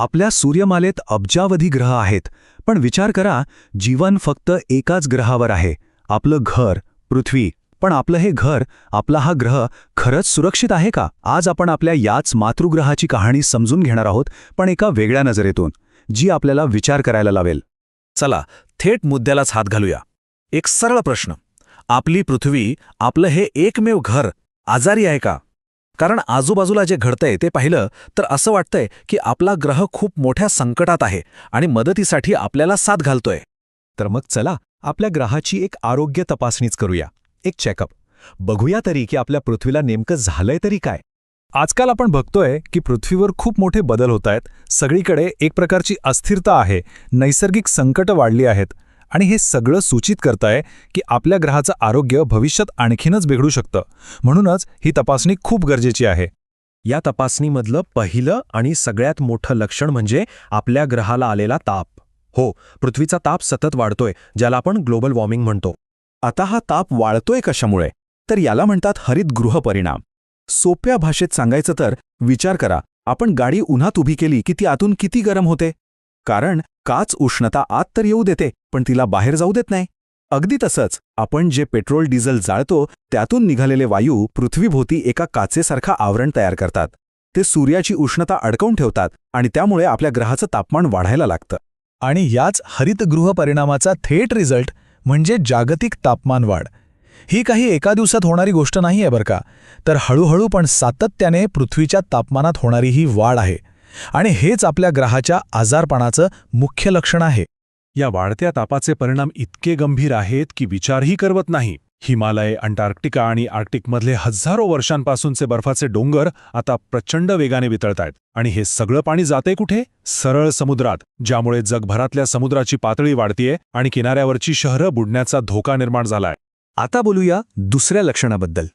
आपल्या सूर्यमालेत अब्जावधी ग्रह आहेत. पण विचार करा जीवन फक्त एकाच ग्रहावर आहे. आपलं घर पृथ्वी पण आपलं हे घर आपला हा ग्रह खरंच सुरक्षित आहे का? आज आपण आपल्या याच मातृग्रहाची कहाणी समजून घेणार आहोत पण एका वेगळ्या नजरेतून जी आपल्याला विचार करायला लावेल. चला थेट मुद्द्यालाच हात घालूया. एक सरळ प्रश्न. आपली पृथ्वी आपलं हे एकमेव घर आजारी आहे का? कारण आजूबाजूला जे घडतंय ते पाहिलं तर असं वाटतंय की आपला ग्रह खूप मोठ्या संकटात आहे आणि मदतीसाठी आपल्याला साथ घालतोय. तर मग चला आपल्या ग्रहाची एक आरोग्य तपासणीच करूया. एक चेकअप बघूया तरी की आपल्या पृथ्वीला नेमकं झालंय तरी काय? आजकाल आपण बघतोय की पृथ्वीवर खूप मोठे बदल होत आहेत सगळीकडे एक प्रकारची अस्थिरता आहे. नैसर्गिक संकटं वाढली आहेत. आणि हे सगळं सूचित करताय की आपल्या ग्रहाचं आरोग्य भविष्यात आणखीनच बिघडू शकतं. म्हणूनच ही तपासणी खूप गरजेची आहे. या तपासणीमधलं पहिलं आणि सगळ्यात मोठं लक्षण म्हणजे आपल्या ग्रहाला आलेला ताप. हो पृथ्वीचा ताप सतत वाढतोय ज्याला आपण ग्लोबल वॉर्मिंग म्हणतो. आता हा ताप वाढतोय कशामुळे? तर याला म्हणतात हरितगृह परिणाम. सोप्या भाषेत सांगायचं तर विचार करा आपण गाडी उन्हात उभी केली की ती आतून किती गरम होते? कारण काच उष्णता आत तर येऊ देते पण तिला बाहेर जाऊ देत नाही. अगदी तसंच आपण जे पेट्रोल डिझेल जाळतो त्यातून निघालेले वायू पृथ्वीभोवती एका काचेसारखा आवरण तयार करतात. ते सूर्याची उष्णता अडकवून ठेवतात आणि त्यामुळे आपल्या ग्रहाचं तापमान वाढायला लागतं. आणि याच हरितगृह परिणामाचा थेट रिझल्ट म्हणजे जागतिक तापमान वाढ. ही काही एका दिवसात होणारी गोष्ट नाही आहे बरं का. तर हळूहळू पण सातत्याने पृथ्वीच्या तापमानात होणारी ही वाढ आहे. आणि हेच आपल्या ग्रहाच्या आजारपणाचं मुख्य लक्षण आहे. या वाढत्या तापाचे परिणाम इतके गंभीर आहेत की विचारही करवत नाही. हिमालय अंटार्क्टिका आणि आर्क्टिकमधले हजारो वर्षांपासूनचे बर्फाचे डोंगर आता प्रचंड वेगाने वितळतायत. आणि हे सगळं पाणी जाते कुठे? सरळ समुद्रात ज्यामुळे जगभरातल्या समुद्राची पातळी वाढतीये आणि किनाऱ्यावरची शहरं बुडण्याचा धोका निर्माण झालाय. आता बोलूया दुसऱ्या लक्षणाबद्दल.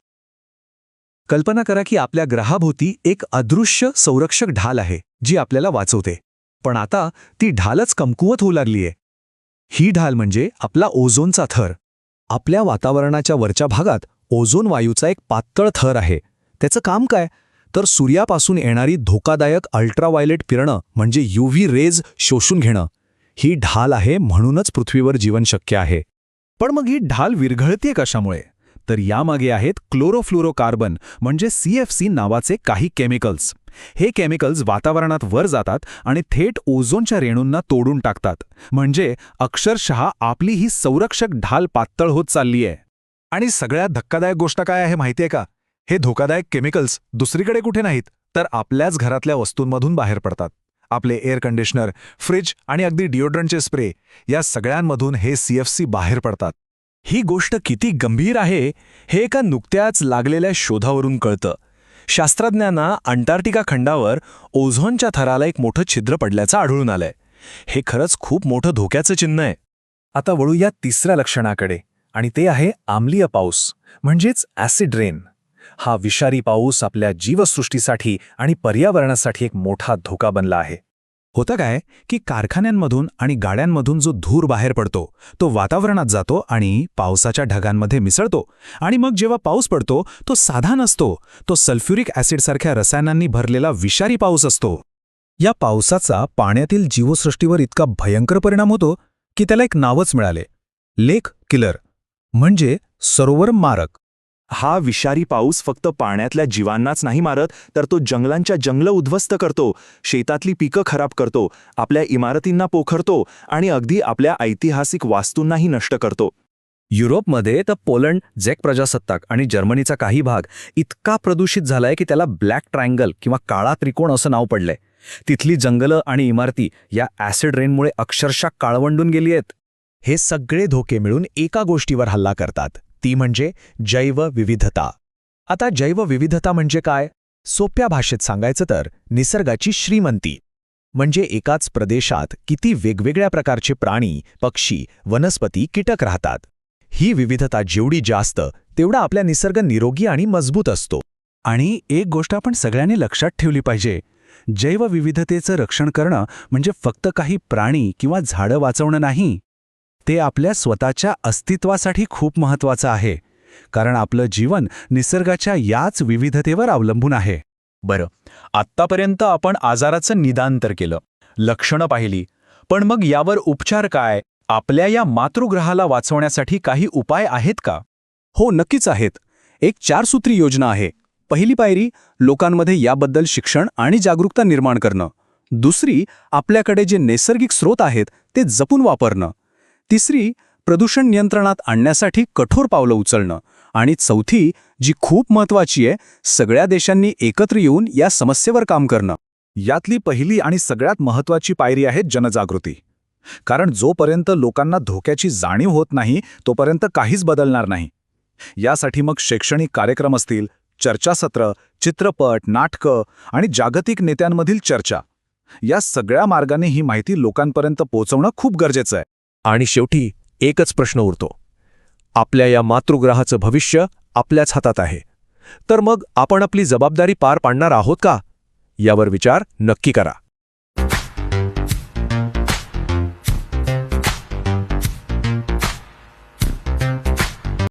कल्पना करा की आपल्या ग्रहाभोवती एक अदृश्य संरक्षक ढाल आहे जी आपल्याला वाचवते. पण आता ती ढालच कमकुवत होऊ लागलीये ही ढाल म्हणजे आपला ओझोनचा थर. आपल्या वातावरणाच्या वरच्या भागात ओझोन वायूचा एक पातळ थर आहे. त्याचं काम काय? तर सूर्यापासून येणारी धोकादायक अल्ट्राव्हायलेट पिरणं म्हणजे यूव्ही रेज शोषून घेणं. ही ढाल आहे म्हणूनच पृथ्वीवर जीवन शक्य आहे. पण मग ही ढाल विरघळते कशामुळे? तर यामागे आहेत क्लोरोफ्लोरोकार्बन म्हणजे सीएफसी नावाचे काही केमिकल्स. हे केमिकल्स वातावरणात वर जातात आणि थेट ओझोनच्या रेणूंना तोडून टाकतात. म्हणजे अक्षरशः आपली ही संरक्षक ढाल पातळ होत चालली आहे आणि सगळ्यात धक्कादायक गोष्ट काय आहे माहितीये का? हे धोकादायक केमिकल्स दुसरीकडे कुठे नाहीत तर आपल्याच घरातल्या वस्तूंमधून बाहेर पडतात. आपले एअर कंडिशनर फ्रिज आणि अगदी डिओड्रंटचे स्प्रे या सगळ्यांमधून हे सीएफसी बाहेर पडतात. ही गोष्ट किती गंभीर आहे हे एका नुकत्याच लागलेल्या शोधावरून कळतं. शास्त्रज्ञांना अंटार्क्टिका खंडावर ओझोनच्या थराला एक मोठं छिद्र पडल्याचं आढळून आलंय. हे खरंच खूप मोठं धोक्याचं चिन्ह आहे. आता वळू या तिसऱ्या लक्षणाकडे. आणि ते आहे आम्लीय पाऊस म्हणजेच ॲसिड रेन. हा विषारी पाऊस आपल्या जीवसृष्टीसाठी आणि पर्यावरणासाठी एक मोठा धोका बनला आहे. होतं काय की कारखान्यांमधून आणि गाड्यांमधून जो धूर बाहेर पडतो तो वातावरणात जातो आणि पावसाच्या ढगांमध्ये मिसळतो. आणि मग जेव्हा पाऊस पडतो तो साधा नसतो. तो सल्फ्युरिक ॲसिडसारख्या रसायनांनी भरलेला विषारी पाऊस असतो. या पावसाचा पाण्यातील जीवसृष्टीवर इतका भयंकर परिणाम होतो की त्याला एक नावच मिळाले. Lake killer. म्हणजे सरोवर मारक. हा विषारी पाऊस फक्त पाण्यातल्या जीवांनाच नाही मारत तर तो जंगलांच्या जंगलं उद्ध्वस्त करतो शेतातली पिकं खराब करतो आपल्या इमारतींना पोखरतो आणि अगदी आपल्या ऐतिहासिक वास्तूंनाही नष्ट करतो. युरोपमध्ये तर पोलंड झेक प्रजासत्ताक आणि जर्मनीचा काही भाग इतका प्रदूषित झालाय की त्याला ब्लॅक ट्रायंगल किंवा काळा त्रिकोण असं नाव पडलंय. तिथली जंगलं आणि इमारती या ॲसिड रेनमुळे अक्षरशः काळवंडून गेली आहेत. हे सगळे धोके मिळून एका गोष्टीवर हल्ला करतात. ती म्हणजे जैवविविधता आता जैवविविधता म्हणजे काय? सोप्या भाषेत सांगायचं तर निसर्गाची श्रीमंती. म्हणजे एकाच प्रदेशात किती वेगवेगळ्या प्रकारचे प्राणी पक्षी वनस्पती कीटक राहतात. ही विविधता जेवढी जास्त तेवढा आपल्या निसर्ग निरोगी आणि मजबूत असतो. आणि एक गोष्ट आपण सगळ्यांनी लक्षात ठेवली पाहिजे. जैवविविधतेचं रक्षण करणं म्हणजे फक्त काही प्राणी किंवा झाडं वाचवणं नाही. ते आपल्या स्वतःच्या अस्तित्वासाठी खूप महत्वाचं आहे कारण आपलं जीवन निसर्गाच्या याच विविधतेवर अवलंबून आहे. बरं आत्तापर्यंत आपण आजाराचं निदान तर केलं लक्षणं पाहिली पण मग यावर उपचार काय आपल्या या मातृग्रहाला वाचवण्यासाठी काही उपाय आहेत का? हो नक्कीच आहेत. एक चारसूत्री योजना आहे. पहिली पायरी लोकांमध्ये याबद्दल शिक्षण आणि जागरूकता निर्माण करणं. दुसरी आपल्याकडे जे नैसर्गिक स्रोत आहेत ते जपून वापरणं. तिसरी प्रदूषण नियंत्रणात आणण्यासाठी कठोर पावलं उचलणं. आणि चौथी जी खूप महत्वाची आहे सगळ्या देशांनी एकत्र येऊन या समस्येवर काम करणं. यातली पहिली आणि सगळ्यात महत्वाची पायरी आहे जनजागृती. कारण जोपर्यंत लोकांना धोक्याची जाणीव होत नाही तोपर्यंत काहीच बदलणार नाही. यासाठी मग शैक्षणिक कार्यक्रम असतील चर्चासत्र चित्रपट नाटकं आणि जागतिक नेत्यांमधील चर्चा. या सगळ्या मार्गाने ही माहिती लोकांपर्यंत पोहोचवणं खूप गरजेचं आहे. आणि शेवटी एकच प्रश्न उरतो. आपल्या या मातृग्रहाचं भविष्य आपल्याच हातात आहे. तर मग आपण आपली जबाबदारी पार पाडणार आहोत का? यावर विचार नक्की करा.